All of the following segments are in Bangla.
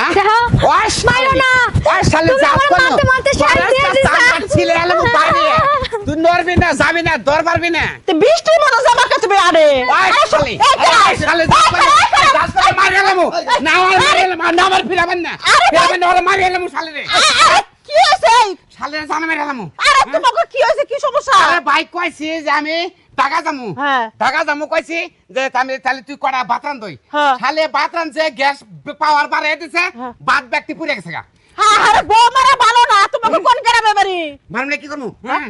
হ্যাঁ? দেখো, মারো না। তুমি আমার মারতে মারতে শেষ দিয়ে দিছা। ছিলে এলে বাইরে। তুই নড়বি না যাবি না দর পারবি না। তে বৃষ্টি জামা কাছে আরে। ওই শালি এই যে, ওই শালি যাস কেন? যাস কেন? মারি এলাম। না আমার মারি এলাম, না আমার ফিরাবেন না। ফিরাবেন না ওরা মারি এলাম শালি রে কি হয়েছে? শালিরে জানা মেরে এলাম। আরে তোমাকে কি হয়েছে? কি সমস্যা? আরে ভাই কইছি যে আমি হ্যাঁ। টাকা জামু কইছি যে আমি তাহলে তুই কড়া বাতরান দই হ্যাঁ। শালে বাতরান যে গ্যাস পাওয়ার বাড়াই দিছে হ্যাঁ। বাদ ব্যক্তি পুড়ে গেছে গা আরে বউ মারা ভালো না তোমাকে কোন গ্রামে বাড়ি মারলে কি করব হ্যাঁ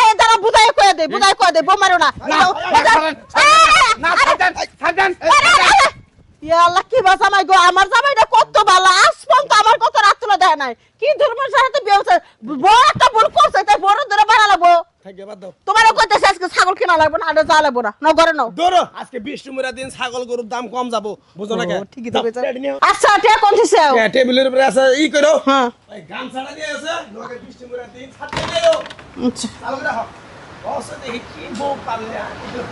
এই দাঁড়া বুঝাই কয়ে দে বুঝাই কয়ে দে বউ মারো না না, দাও, না, দাও। ছাড়েন, আরে, না, আরে, ছাড়েন, ছাড়েন, আরে, ছাড়েন। আরে। ইয়া আল্লাহ কি বাস আমায় গো আমার জামাইটা কত ভালো আসমান তো আমার কত রাত তুলে দেয় নাই কি ধর্মের সাথে বিয়ে বড় একটা ভুল করছে তাই বড় ধরে বাড়া লাগবো থাকে বাদ দাও তোমারও কইতেছে আজকে ছাগল কিনা লাগবে না আরে যা লাগবো না। না ঘরে নাও। ধরো আজকে বৃষ্টি মুরা দিন ছাগল গরুর দাম কম যাব বুঝো না ঠিকই তো আচ্ছা টিয়া কোন দিছে টেবিলের উপরে আছে ই করো। হ্যাঁ। ওই গামছাটা দিয়ে আছে লোকে বৃষ্টি মুরা দিন ছাড়তে দিও আচ্ছা। চালু রাখো বসে দেখি কি বউ পারলে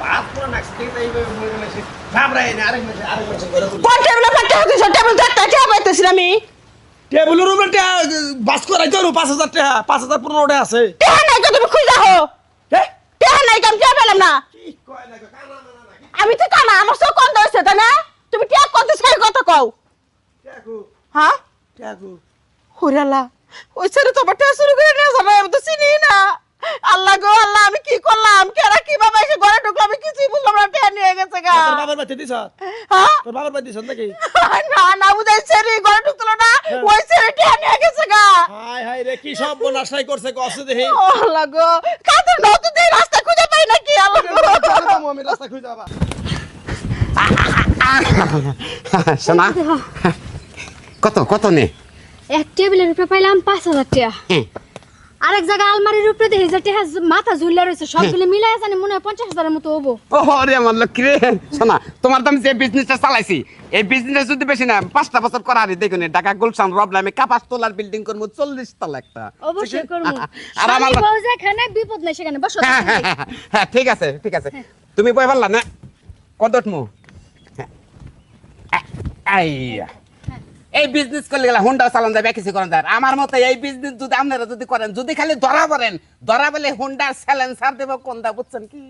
ভাত পুরো নাকছে দেখি এইভাবে মরে গেছে ঘাবড়াই না আরেক মাসে আরেক মাসে করে কোন টেবিলে পাটে হচ্ছে টেবিল চারটা টিয়া পাইতেছি আমি। টেবিলের উপরে বাস করাই তো পাঁচ হাজার টাকা পাঁচ হাজার পনেরোটা আছে। টিয়া নাই তো তুমি খুঁজা হো হে? টিয়া নাই টিয়া পেলাম না আমি তো কানা আমার সব কন্দ হয়েছে তাই না? তুমি টিয়া কত সেই কথা কও? হ্যাঁ? হরিয়াল্লাহ ওই ছেলে টিয়া শুরু করে নিয়ে যাবে আমি তো চিনি না। আল্লাহ গো আল্লাহ আমি কি করলাম? কেরা কীভাবে এসে ঘরে ঢুকলো? আমি কিছুই বুঝলাম না টিয়া নিয়ে গেছে গা। তোর বাবার দিছ? হ্যাঁ? তোর বাবার দিছ নাকি? না না বুঝাই ছেলে ঘরে ঢুকলো না ওই ছেলে টিয়া নিয়ে গেছে গা। হাই হাই রে কি সব বনাশাই করছে কষ্ট দেখি। আল্লাহ গো কাদের নতুন দিয়ে রাস্তা খুঁজে নাকি আল্লাহ গো আমি রাস্তা খুঁজে যাবা শোনা কত কত নে? এক টেবিলের উপরে পাইলাম পাঁচ হাজার টাকা। হ্যাঁ। আরেক জায়গায় আলমারির উপরে দেখি যে মাথা ঝুলে রয়েছে সবগুলো মিলাই জানি মনে হয় পঞ্চাশ হাজারের মতো হব। আমার লক্ষ্মী রে শোনা তোমার তো আমি যে বিজনেসটা চালাইছি এই বিজনেস যদি বেশি না পাঁচটা বছর করা আরে দেখুন ঢাকা গুলশান রবলা আমি কাপাস তোলার বিল্ডিং করব চল্লিশ তলা একটা। অবশ্যই করব। আর আমার যেখানে বিপদ নেই সেখানে বসো। হ্যাঁ হ্যাঁ হ্যাঁ, হ্যাঁ ঠিক আছে ঠিক আছে। তুমি বই পারলা না? কত মু এই বিজনেস করলে গেলে হুন্ডা চালান যাবে, কিছু করেন যায় আমার মতে এই বিজনেস যদি আপনারা যদি করেন, যদি খালি ধরা পড়েন, ধরা পেলে হুন্ডার স্যালেন্সার দেবো কোনটা, বুঝছেন কি?